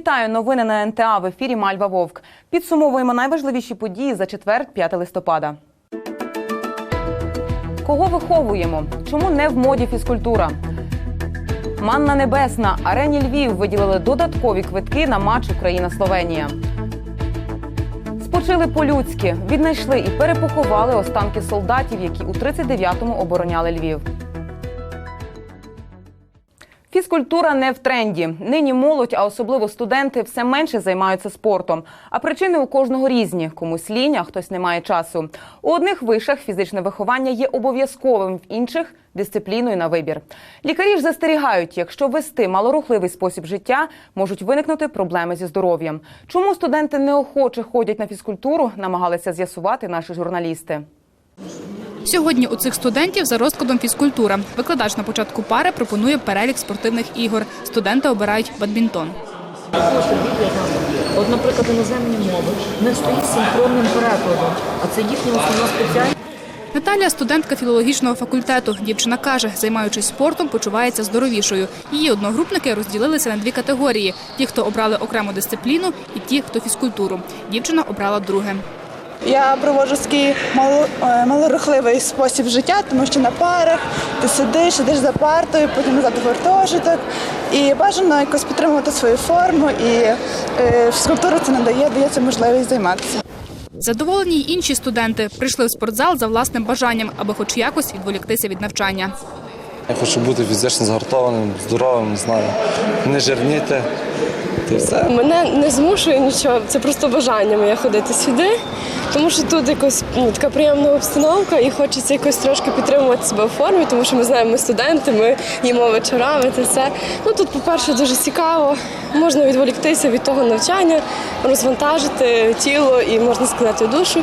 Вітаю новини на НТА в ефірі Мальва Вовк. Підсумовуємо найважливіші події за четвер, 5 листопада. Кого виховуємо? Чому не в моді фізкультура? Манна Небесна. Арені Львів виділили додаткові квитки на матч Україна-Словенія. Спочили по-людськи, віднайшли і перепоховали останки солдатів, які у 39-му обороняли Львів. Фізкультура не в тренді. Нині молодь, а особливо студенти, все менше займаються спортом. А причини у кожного різні: комусь лінь, а хтось не має часу. У одних вишах фізичне виховання є обов'язковим, в інших дисципліною на вибір. Лікарі ж застерігають, якщо вести малорухливий спосіб життя, можуть виникнути проблеми зі здоров'ям. Чому студенти неохоче ходять на фізкультуру, намагалися з'ясувати наші журналісти. Сьогодні у цих студентів за розкладом фізкультура. Викладач на початку пари пропонує перелік спортивних ігор. Студенти обирають бадмінтон. От, наприклад, іноземні мови не стоїть синхронним перекладом, а це їхня основна спеціальність. Наталія студентка філологічного факультету. Дівчина каже, займаючись спортом, почувається здоровішою. Її одногрупники розділилися на дві категорії: ті, хто обрали окрему дисципліну, і ті, хто фізкультуру. Дівчина обрала друге. Я проводжу такий е, малорухливий спосіб життя, тому що на парах ти сидиш, сидиш за партою, потім назад в гуртожиток. І бажано якось підтримувати свою форму, і е, фізкультура це надає, дає цю можливість займатися. Задоволені й інші студенти прийшли в спортзал за власним бажанням, аби хоч якось відволіктися від навчання. Я хочу бути фізично згартованим, здоровим, не знаю, не жирніти. Та все. Мене не змушує нічого, це просто бажання моє ходити сюди, тому що тут якось ну, така приємна обстановка і хочеться якось трошки підтримувати себе в формі, тому що ми знаємо, ми студенти, ми їмо вечорами. Це все. Ну тут, по-перше, дуже цікаво. Можна відволіктися від того навчання, розвантажити тіло і можна сказати душу.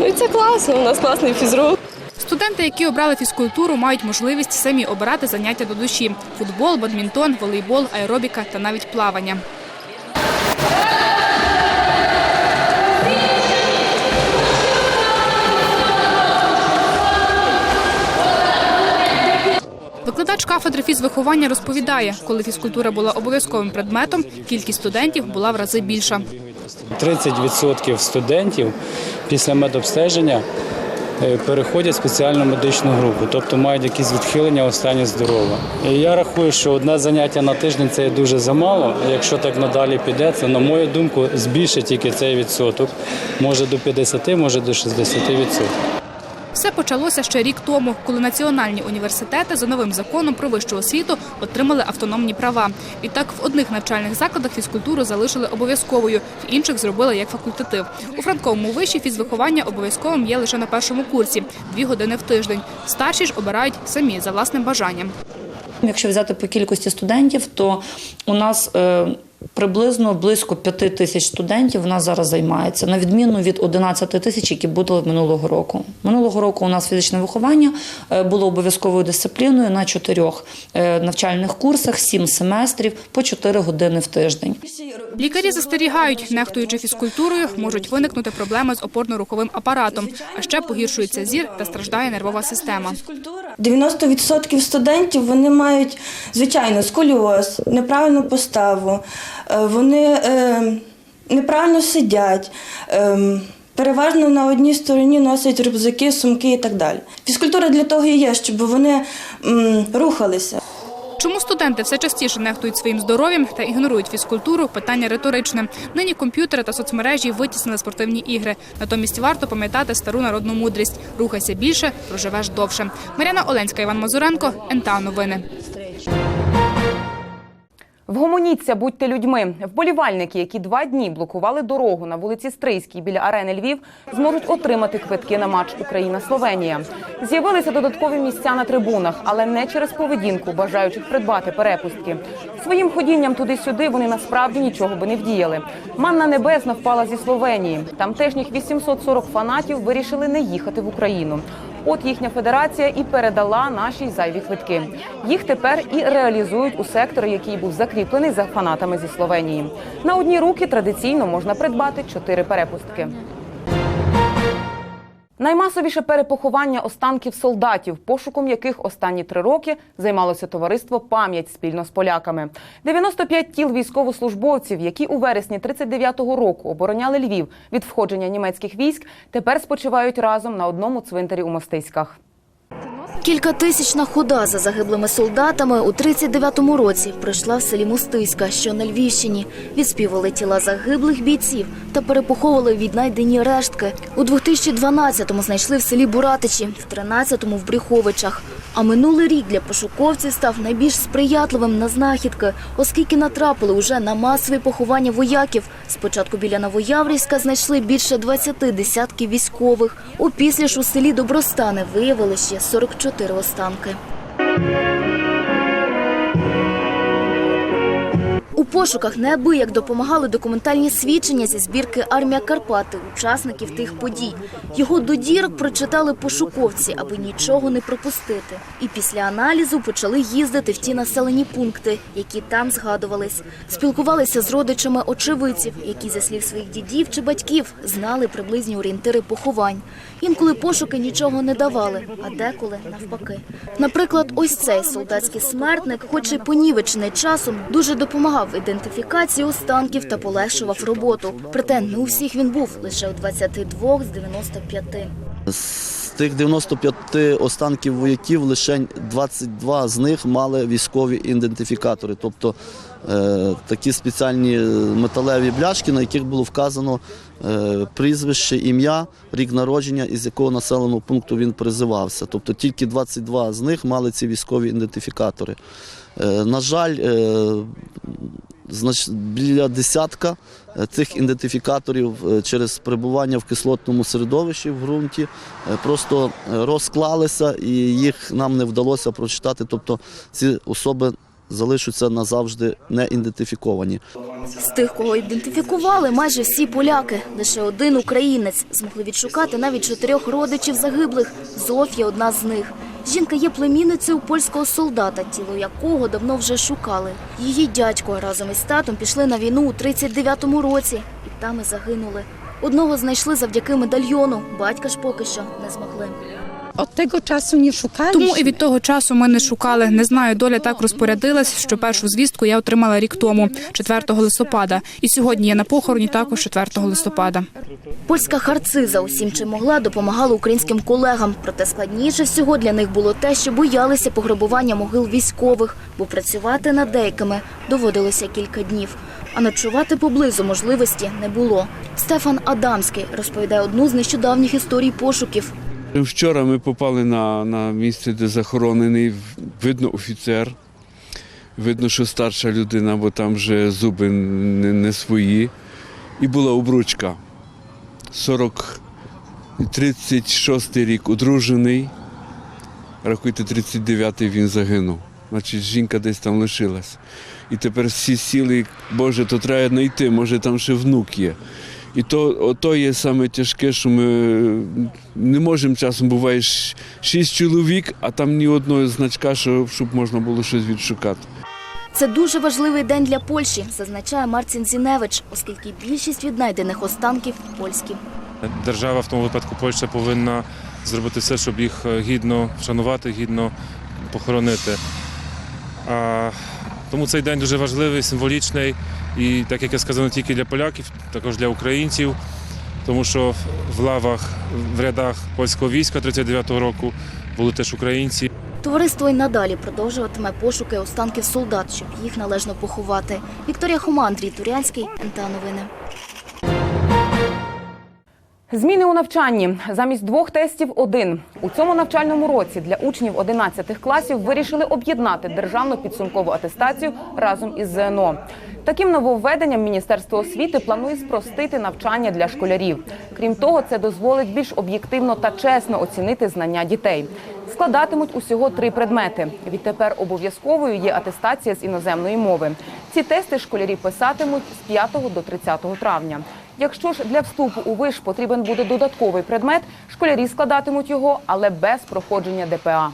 Ну і це класно. У нас класний фізрук. Студенти, які обрали фізкультуру, мають можливість самі обирати заняття до душі: футбол, бадмінтон, волейбол, аеробіка та навіть плавання. Викладач кафедри фізвиховання розповідає, коли фізкультура була обов'язковим предметом, кількість студентів була в рази більша. 30% студентів після медобстеження е, переходять в спеціальну медичну групу, тобто мають якісь відхилення у стані здоров'я. Я рахую, що одне заняття на тиждень це дуже замало. Якщо так надалі піде, це, на мою думку, збільшить тільки цей відсоток. Може до 50, може до 60%. Все почалося ще рік тому, коли національні університети за новим законом про вищу освіту отримали автономні права. Відтак в одних навчальних закладах фізкультуру залишили обов'язковою, в інших зробили як факультатив. У Франковому виші фізвиховання обов'язковим є лише на першому курсі дві години в тиждень. Старші ж обирають самі за власним бажанням. Якщо взяти по кількості студентів, то у нас е, приблизно близько 5 тисяч студентів у нас зараз займається, на відміну від 11 тисяч, які були минулого року. Минулого року у нас фізичне виховання е, було обов'язковою дисципліною на чотирьох е, навчальних курсах, сім семестрів по 4 години в тиждень. Лікарі застерігають, нехтуючи фізкультурою, можуть виникнути проблеми з опорно-руховим апаратом, а ще погіршується зір та страждає нервова система. 90% студентів вони мають звичайно сколіоз, неправильну поставу, вони е, неправильно сидять. е, Переважно на одній стороні носять рюкзаки, сумки і так далі. Фізкультура для того і є, щоб вони рухалися. Чому студенти все частіше нехтують своїм здоров'ям та ігнорують фізкультуру? Питання риторичне. Нині комп'ютери та соцмережі витіснили спортивні ігри. Натомість варто пам'ятати стару народну мудрість: рухайся більше, проживеш довше. Мар'яна Оленська, Іван Мазуренко, НТА Новини. Вгомоніться, будьте людьми. Вболівальники, які два дні блокували дорогу на вулиці Стрийській біля арени Львів, зможуть отримати квитки на матч Україна-Словенія. З'явилися додаткові місця на трибунах, але не через поведінку бажаючих придбати перепустки. Своїм ходінням туди-сюди вони насправді нічого би не вдіяли. Манна небесна впала зі Словенії. Тамтешніх 840 фанатів вирішили не їхати в Україну. От їхня федерація і передала наші зайві квитки. Їх тепер і реалізують у секторі, який був закріплений за фанатами зі Словенії. На одні руки традиційно можна придбати чотири перепустки. Наймасовіше перепоховання останків солдатів, пошуком яких останні три роки займалося товариство Пам'ять спільно з поляками. 95 тіл військовослужбовців, які у вересні 39-го року обороняли Львів від входження німецьких військ, тепер спочивають разом на одному цвинтарі у Мостиськах. Кількатисячна хода за загиблими солдатами у 39-му році прийшла в селі Мостиська, що на Львівщині. Відспівали тіла загиблих бійців та перепоховували віднайдені рештки. У 2012-му знайшли в селі Буратичі, в 13-му в Бріховичах. А минулий рік для пошуковців став найбільш сприятливим на знахідки, оскільки натрапили уже на масові поховання вояків. Спочатку біля Новояврівська знайшли більше 20 десятків військових. У після у селі Добростане виявили ще 44 останки. У пошуках неабияк допомагали документальні свідчення зі збірки Армія Карпати, учасників тих подій. Його до дірок прочитали пошуковці, аби нічого не пропустити. І після аналізу почали їздити в ті населені пункти, які там згадувались. Спілкувалися з родичами очевидців, які, за слів своїх дідів чи батьків, знали приблизні орієнтири поховань. Інколи пошуки нічого не давали, а деколи навпаки. Наприклад, ось цей солдатський смертник, хоч і понівечений часом, дуже допомагав в ідентифікації останків та полегшував роботу. Проте не у всіх він був лише у 22 з 95. З тих 95 останків вояків лише 22 з них мали військові ідентифікатори, тобто е, такі спеціальні металеві бляшки, на яких було вказано прізвище, ім'я, рік народження, із якого населеного пункту він призивався. Тобто тільки 22 з них мали ці військові ідентифікатори. Е, на жаль, е, біля десятка е, цих ідентифікаторів е, через перебування в кислотному середовищі в ґрунті е, просто е, розклалися і їх нам не вдалося прочитати. Тобто ці особи залишаться назавжди не ідентифіковані. З тих, кого ідентифікували, майже всі поляки. Лише один українець змогли відшукати навіть чотирьох родичів загиблих. Зофія одна з них. Жінка є племінницею польського солдата, тіло якого давно вже шукали. Її дядько разом із татом пішли на війну у 39-му році і там і загинули. Одного знайшли завдяки медальйону. Батька ж поки що не змогли. Od tego czasu nie szukaliśmy. Тому і від того часу ми не шукали. Не знаю, доля так розпорядилась, що першу звістку я отримала рік тому, 4 листопада. І сьогодні я на похороні також 4 листопада. Польська харциза усім, чим могла, допомагала українським колегам. Проте складніше всього для них було те, що боялися пограбування могил військових, бо працювати над деякими доводилося кілька днів. А ночувати поблизу можливості не було. Стефан Адамський розповідає одну з нещодавніх історій пошуків. Вчора ми попали на, на місце, де захоронений, видно, офіцер. Видно, що старша людина, бо там вже зуби не, не свої. І була обручка. 40, 36 рік одружений. Рахуйте, 39-й він загинув. Значить, жінка десь там лишилась. І тепер всі сіли, Боже, то треба знайти, може там ще внук є. І то, ото є саме тяжке, що ми не можемо часом буває шість чоловік, а там ні одного значка, що- щоб можна було щось відшукати. Це дуже важливий день для Польщі, зазначає Марцін Зіневич, оскільки більшість віднайдених останків польські. Держава в тому випадку Польща повинна зробити все, щоб їх е, гідно вшанувати, гідно похоронити. А, тому цей день дуже важливий, символічний і, так як я сказав, не тільки для поляків, також для українців, тому що в лавах, в рядах польського війська 39-го року були теж українці. Товариство й надалі продовжуватиме пошуки останків солдат, щоб їх належно поховати. Вікторія Хома, Андрій Турянський, НТА Новини. Зміни у навчанні замість двох тестів один у цьому навчальному році для учнів 11 класів вирішили об'єднати державну підсумкову атестацію разом із ЗНО. Таким нововведенням Міністерство освіти планує спростити навчання для школярів. Крім того, це дозволить більш об'єктивно та чесно оцінити знання дітей. Складатимуть усього три предмети. Відтепер обов'язковою є атестація з іноземної мови. Ці тести школярі писатимуть з 5 до 30 травня. Якщо ж для вступу у виш потрібен буде додатковий предмет, школярі складатимуть його, але без проходження ДПА.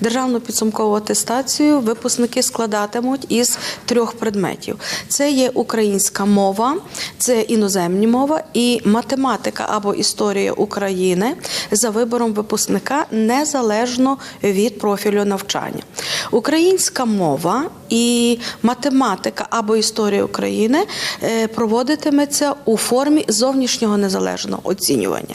Державну підсумкову атестацію випускники складатимуть із трьох предметів: це є українська мова, це іноземні мова і математика або історія України за вибором випускника незалежно від профілю навчання. Українська мова і математика або історія України е, проводитиметься у формі зовнішнього незалежного оцінювання,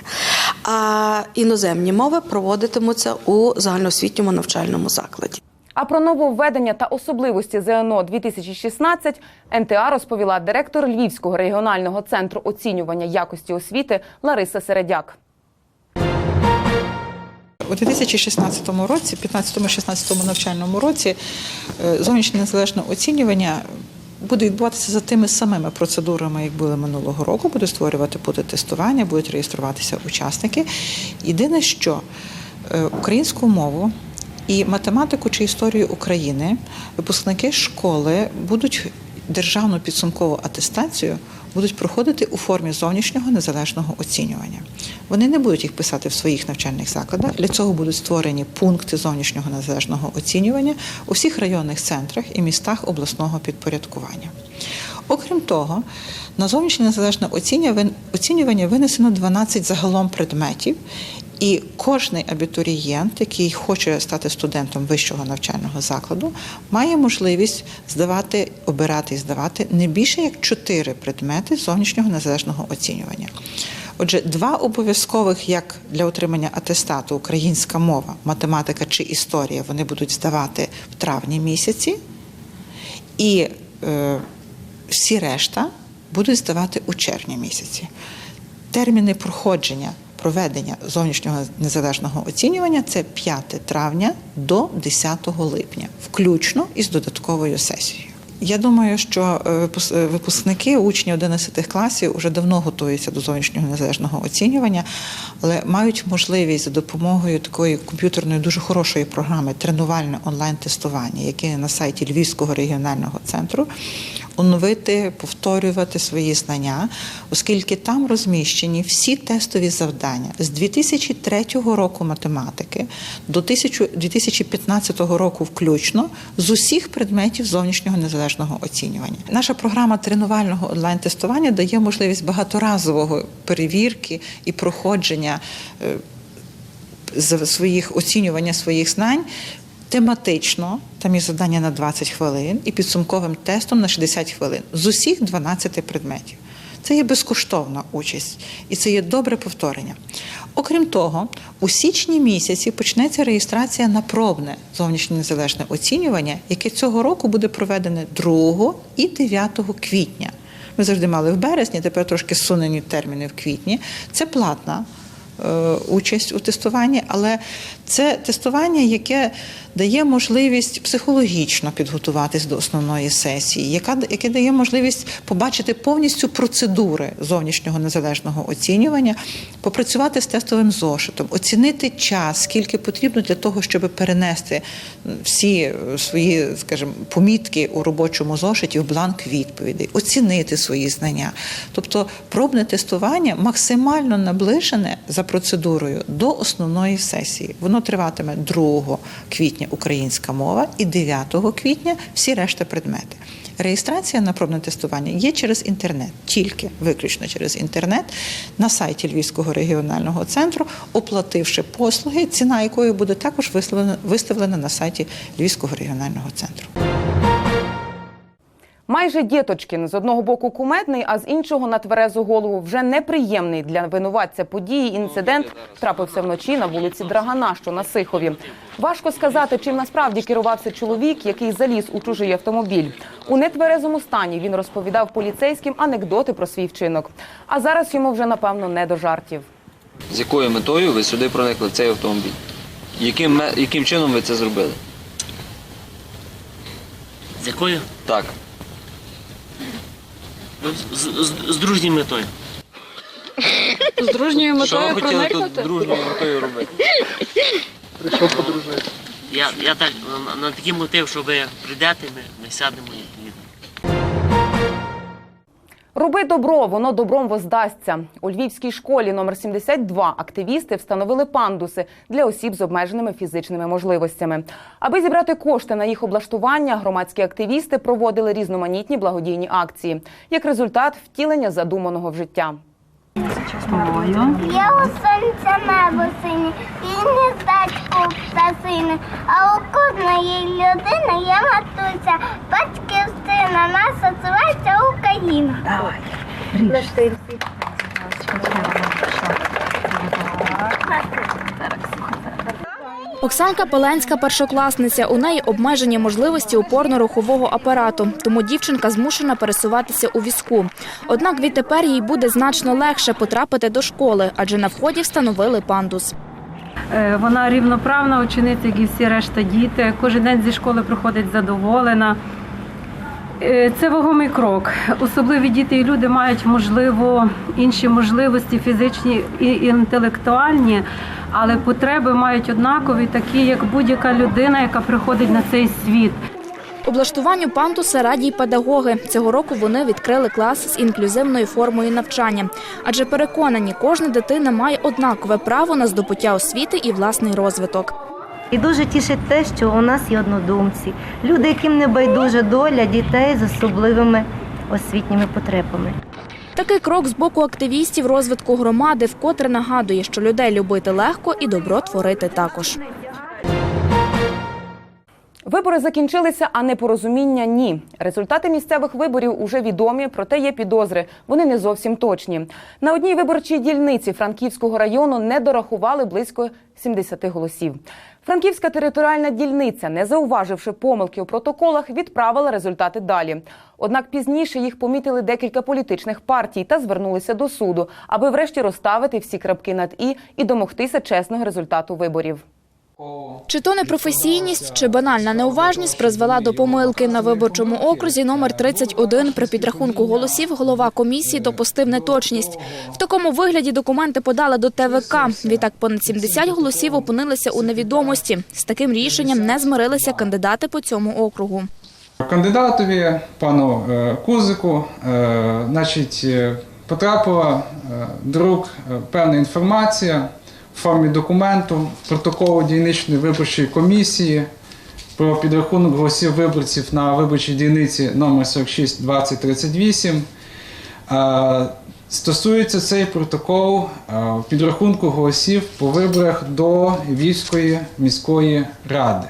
а іноземні мови проводитимуться у загальноосвітньому навчальному закладі. А про нововведення та особливості ЗНО 2016 НТА розповіла директор Львівського регіонального центру оцінювання якості освіти Лариса Середяк. У 2016 році, 15-16 навчальному році, е, зовнішнє незалежне оцінювання буде відбуватися за тими самими процедурами, як були минулого року. Буде створювати буде тестування, будуть реєструватися учасники. Єдине, що е, українську мову і математику чи історію України випускники школи будуть державну підсумкову атестацію будуть проходити у формі зовнішнього незалежного оцінювання. Вони не будуть їх писати в своїх навчальних закладах. Для цього будуть створені пункти зовнішнього незалежного оцінювання у всіх районних центрах і містах обласного підпорядкування. Окрім того, на зовнішнє незалежне оцінювання- винесено 12 загалом предметів, і кожний абітурієнт, який хоче стати студентом вищого навчального закладу, має можливість здавати, обирати і здавати не більше як 4 предмети зовнішнього незалежного оцінювання. Отже, два обов'язкових як для отримання атестату українська мова, математика чи історія вони будуть здавати в травні місяці, і е, всі решта будуть здавати у червні місяці. Терміни проходження проведення зовнішнього незалежного оцінювання це 5 травня до 10 липня, включно із додатковою сесією. Я думаю, що е, е, випускники, учні 11 класів вже давно готуються до зовнішнього незалежного оцінювання, але мають можливість за допомогою такої комп'ютерної дуже хорошої програми тренувальне онлайн-тестування, яке на сайті Львівського регіонального центру, оновити, повторювати свої знання, оскільки там розміщені всі тестові завдання з 2003 року математики до 2015 року включно з усіх предметів зовнішнього незалежного оцінювання. Наша програма тренувального онлайн-тестування дає можливість багаторазового перевірки і проходження е, своїх оцінювання своїх знань. Тематично, там є завдання на 20 хвилин і підсумковим тестом на 60 хвилин з усіх 12 предметів. Це є безкоштовна участь і це є добре повторення. Окрім того, у січні місяці почнеться реєстрація на пробне зовнішнє незалежне оцінювання, яке цього року буде проведене 2 і 9 квітня. Ми завжди мали в березні, тепер трошки сунені терміни в квітні. Це платна е, участь у тестуванні, але це тестування, яке дає можливість психологічно підготуватись до основної сесії, яка яке дає можливість побачити повністю процедури зовнішнього незалежного оцінювання, попрацювати з тестовим зошитом, оцінити час, скільки потрібно для того, щоб перенести всі е, свої, скажімо, помітки у робочому зошиті в бланк відповідей, оцінити свої знання. Тобто пробне тестування максимально наближене за процедурою до основної сесії. Воно триватиме 2 квітня українська мова і 9 квітня всі решта предмети. Реєстрація на пробне тестування є через інтернет, тільки виключно через інтернет на сайті Львівського регіонального центру, оплативши послуги, ціна якої буде також виставлена на сайті Львівського регіонального центру. Майже Дєточкін з одного боку кумедний, а з іншого на тверезу голову вже неприємний для винуватця події. Інцидент трапився вночі на вулиці Драгана, що на Сихові. Важко сказати, чим насправді керувався чоловік, який заліз у чужий автомобіль. У нетверезому стані він розповідав поліцейським анекдоти про свій вчинок. А зараз йому вже напевно не до жартів. З якою метою ви сюди проникли в цей автомобіль? Яким, яким чином ви це зробили? З якою? Так. Ну, З, з, з дружньою метою. З дружньою Що ви метою хотіли проникнути? тут дружньою метою робити? Прийшов подружити. Я, я так на, на такий мотив, що ви прийдете, ми, ми сядемо і. Роби добро, воно добром воздасться. У львівській школі номер 72 активісти встановили пандуси для осіб з обмеженими фізичними можливостями. Аби зібрати кошти на їх облаштування, громадські активісти проводили різноманітні благодійні акції. Як результат втілення задуманого в життя. Я у сонця небо синє, і гніздечко птасине, а у кожної людини є матуся, батьківщина, наша називається Україна. Давай. Оксанка Пеленська першокласниця. У неї обмежені можливості опорно-рухового апарату, тому дівчинка змушена пересуватися у візку. Однак відтепер їй буде значно легше потрапити до школи, адже на вході встановили пандус. Е, Вона рівноправна учениця, як і всі решта діти. Кожен день зі школи приходить задоволена. Е, Це вагомий крок. Особливі діти і люди мають можливо інші можливості фізичні і інтелектуальні, але потреби мають однакові, такі як будь-яка людина, яка приходить на цей світ. Облаштуванню пандуса раді й педагоги. Цього року вони відкрили клас з інклюзивною формою навчання, адже переконані, кожна дитина має однакове право на здобуття освіти і власний розвиток. І дуже тішить те, що у нас є однодумці, люди, яким не байдужа доля дітей з особливими освітніми потребами. Такий крок з боку активістів розвитку громади вкотре нагадує, що людей любити легко і добро творити також. Вибори закінчилися, а непорозуміння ні. Результати місцевих виборів уже відомі, проте є підозри. Вони не зовсім точні. На одній виборчій дільниці Франківського району не дорахували близько 70 голосів. Франківська територіальна дільниця, не зауваживши помилки у протоколах, відправила результати далі. Однак пізніше їх помітили декілька політичних партій та звернулися до суду, аби врешті розставити всі крапки над і і домогтися чесного результату виборів. Чи то непрофесійність, чи банальна неуважність призвела до помилки на виборчому окрузі номер 31 при підрахунку голосів голова комісії допустив неточність. В такому вигляді документи подали до ТВК. Відтак понад 70 голосів опинилися у невідомості. З таким рішенням не змирилися кандидати по цьому округу. Кандидатові пану е, Кузику, е, значить, е, потрапила до рук е, певна інформація формі документу протоколу дільничної виборчої комісії про підрахунок голосів виборців на виборчій дільниці номер 46 2038. Е, Стосується цей протокол підрахунку голосів по виборах до Львівської міської ради.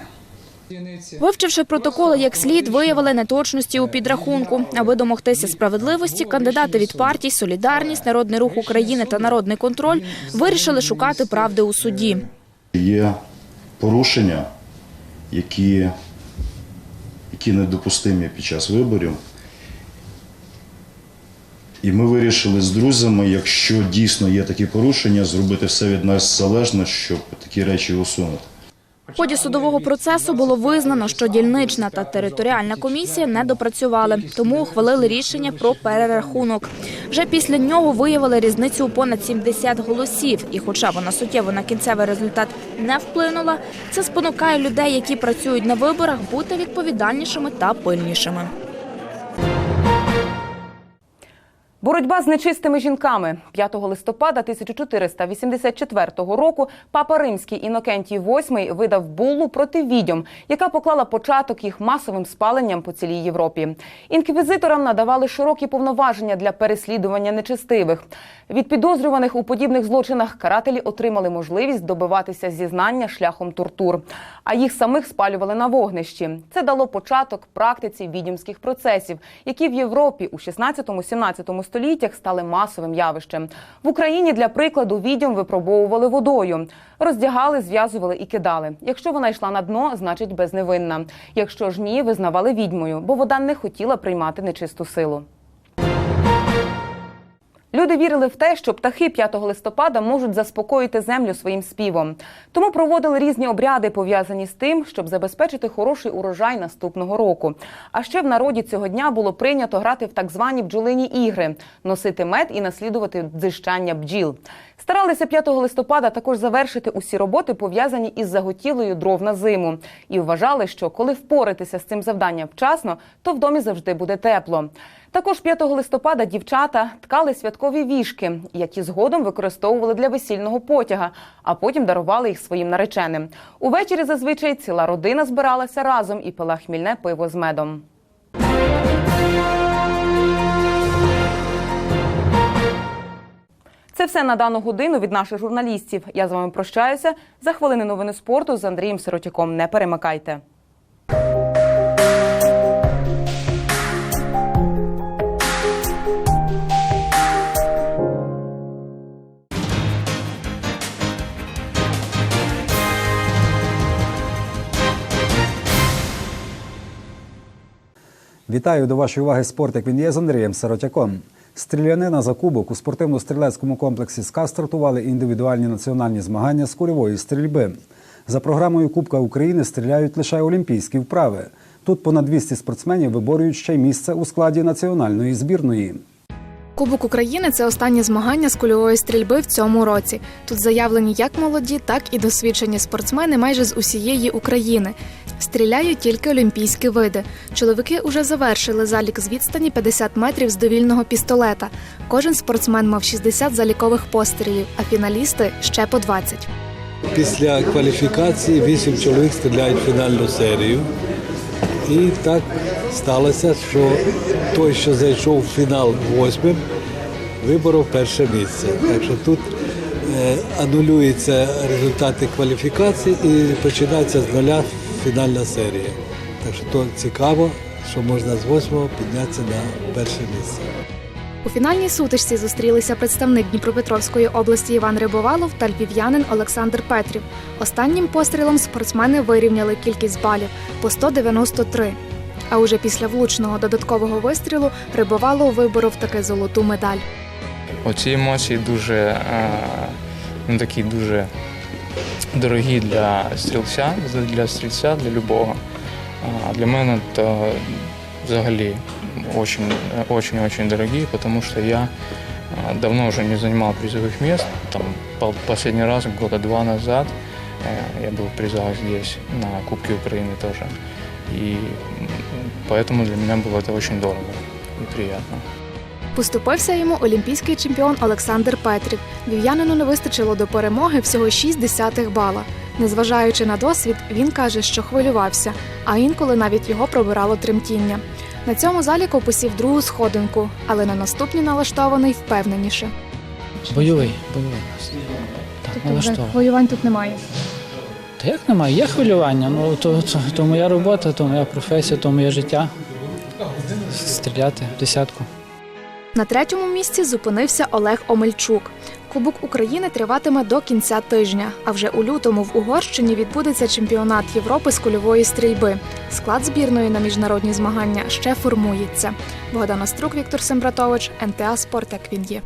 Вивчивши протоколи як слід, виявили неточності у підрахунку. Аби домогтися справедливості, кандидати від партій Солідарність, Народний рух України та Народний контроль вирішили шукати правди у суді. Є порушення, які, які недопустимі під час виборів. І ми вирішили з друзями, якщо дійсно є такі порушення, зробити все від нас залежне, щоб такі речі усунути. В ході судового процесу було визнано, що дільнична та територіальна комісія не допрацювали, тому ухвалили рішення про перерахунок. Вже після нього виявили різницю у понад 70 голосів. І, хоча вона суттєво на кінцевий результат не вплинула, це спонукає людей, які працюють на виборах, бути відповідальнішими та пильнішими. Боротьба з нечистими жінками 5 листопада 1484 року папа римський Інокентій VIII видав булу проти відьом, яка поклала початок їх масовим спаленням по цілій Європі. Інквізиторам надавали широкі повноваження для переслідування нечистивих. Від підозрюваних у подібних злочинах карателі отримали можливість добиватися зізнання шляхом тортур, а їх самих спалювали на вогнищі. Це дало початок практиці відьомських процесів, які в Європі у 16-17 століттях стали масовим явищем. В Україні для прикладу відьом випробовували водою, роздягали, зв'язували і кидали. Якщо вона йшла на дно, значить безневинна. Якщо ж ні, визнавали відьмою, бо вода не хотіла приймати нечисту силу. Люди вірили в те, що птахи 5 листопада можуть заспокоїти землю своїм співом. Тому проводили різні обряди, пов'язані з тим, щоб забезпечити хороший урожай наступного року. А ще в народі цього дня було прийнято грати в так звані бджолині ігри, носити мед і наслідувати дзижчання бджіл. Старалися 5 листопада також завершити усі роботи, пов'язані із заготівлею дров на зиму, і вважали, що коли впоратися з цим завданням вчасно, то в домі завжди буде тепло. Також 5 листопада дівчата ткали святкові вішки, які згодом використовували для весільного потяга, а потім дарували їх своїм нареченим. Увечері зазвичай ціла родина збиралася разом і пила хмільне пиво з медом. Це все на дану годину від наших журналістів. Я з вами прощаюся. За хвилини новини спорту з Андрієм Сиротяком. Не перемикайте. Вітаю до вашої уваги спорт, як він є з Андрієм Сиротяком. Стрілянина за кубок у спортивно-стрілецькому комплексі СКА стартували індивідуальні національні змагання з кульової стрільби. За програмою Кубка України стріляють лише олімпійські вправи. Тут понад 200 спортсменів виборюють ще й місце у складі національної збірної. Кубок України це останнє змагання з кульової стрільби в цьому році. Тут заявлені як молоді, так і досвідчені спортсмени майже з усієї України. Стріляють тільки олімпійські види. Чоловіки уже завершили залік з відстані 50 метрів з довільного пістолета. Кожен спортсмен мав 60 залікових пострілів, а фіналісти ще по 20. Після кваліфікації вісім чоловік стріляють фінальну серію. І так сталося, що той, що зайшов в фінал восьмим, виборов перше місце. Так що тут е, анулюються результати кваліфікації і починається з нуля фінальна серія. Так що то цікаво, що можна з восьмого піднятися на перше місце. У фінальній сутичці зустрілися представник Дніпропетровської області Іван Рибовалов та львів'янин Олександр Петрів. Останнім пострілом спортсмени вирівняли кількість балів по 193. А уже після влучного додаткового вистрілу Рибовалов виборов таки золоту медаль. Оці емоції дуже е, ну, такі дуже дорогі для стрільця, для стрільця, для любого. А для мене то взагалі очень, очень, очень дорогие, потому что я а, давно уже не занимал призовых мест. Там пол- последний раз года два назад э, я был в призах здесь, на Кубке Украины тоже. И м, поэтому для меня было это очень дорого и приятно. Поступився йому олімпійський чемпіон Олександр Петрів. Львів'янину не вистачило до перемоги всього 6 десятих бала. Незважаючи на досвід, він каже, що хвилювався, а інколи навіть його пробирало тремтіння. На цьому заліку посів другу сходинку, але на наступні налаштований впевненіше. Бойовий, бойовий. Так, налаштований. хвилювань тут немає. Та як немає? Є хвилювання. Ну то, то, то моя робота, то моя професія, то моє життя. Стріляти в десятку. На третьому місці зупинився Олег Омельчук. Кубок України триватиме до кінця тижня. А вже у лютому в Угорщині відбудеться чемпіонат Європи з кульової стрільби. Склад збірної на міжнародні змагання ще формується. Богдана Струк, Віктор Сембратович, НТА Спорт, як.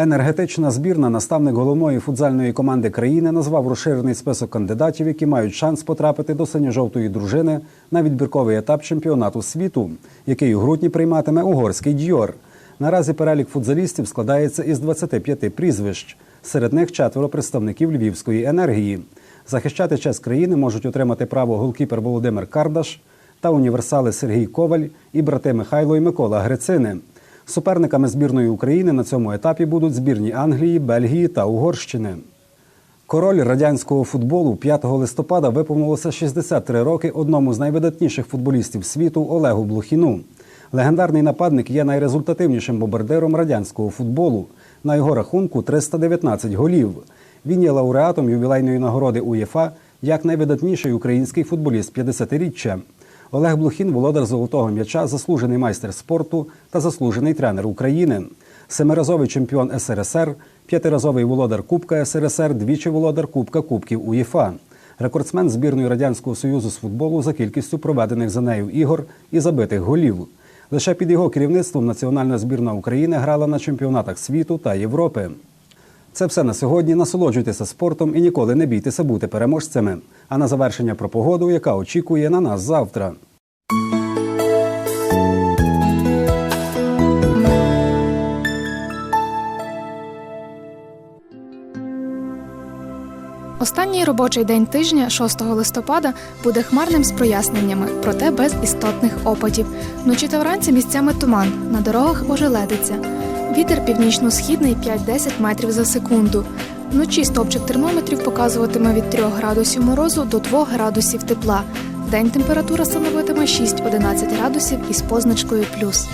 Енергетична збірна, наставник головної футзальної команди країни, назвав розширений список кандидатів, які мають шанс потрапити до синьо-жовтої дружини на відбірковий етап чемпіонату світу, який у грудні прийматиме угорський дьор. Наразі перелік футзалістів складається із 25 прізвищ. Серед них четверо представників львівської енергії. Захищати честь країни можуть отримати право голкіпер Володимир Кардаш та універсали Сергій Коваль і брати Михайло і Микола Грицини. Суперниками збірної України на цьому етапі будуть збірні Англії, Бельгії та Угорщини. Король радянського футболу 5 листопада виповнилося 63 роки одному з найвидатніших футболістів світу Олегу Блохіну. Легендарний нападник є найрезультативнішим бомбардиром радянського футболу. На його рахунку 319 голів. Він є лауреатом ювілейної нагороди УЄФА як найвидатніший український футболіст 50-річчя. Олег Блохін володар золотого м'яча, заслужений майстер спорту та заслужений тренер України. Семиразовий чемпіон СРСР, п'ятиразовий володар Кубка СРСР, двічі володар Кубка Кубків УЄФА. Рекордсмен збірної Радянського Союзу з футболу за кількістю проведених за нею ігор і забитих голів. Лише під його керівництвом національна збірна України грала на чемпіонатах світу та Європи. Це все на сьогодні. Насолоджуйтеся спортом і ніколи не бійтеся бути переможцями. А на завершення про погоду, яка очікує на нас завтра. Останній робочий день тижня, 6 листопада, буде хмарним з проясненнями, проте без істотних опадів. Вночі та вранці місцями туман, на дорогах ожеледиться. Вітер північно-східний 5-10 метрів за секунду. Вночі стовпчик термометрів показуватиме від 3 градусів морозу до 2 градусів тепла. День температура становитиме 6-11 градусів із позначкою плюс.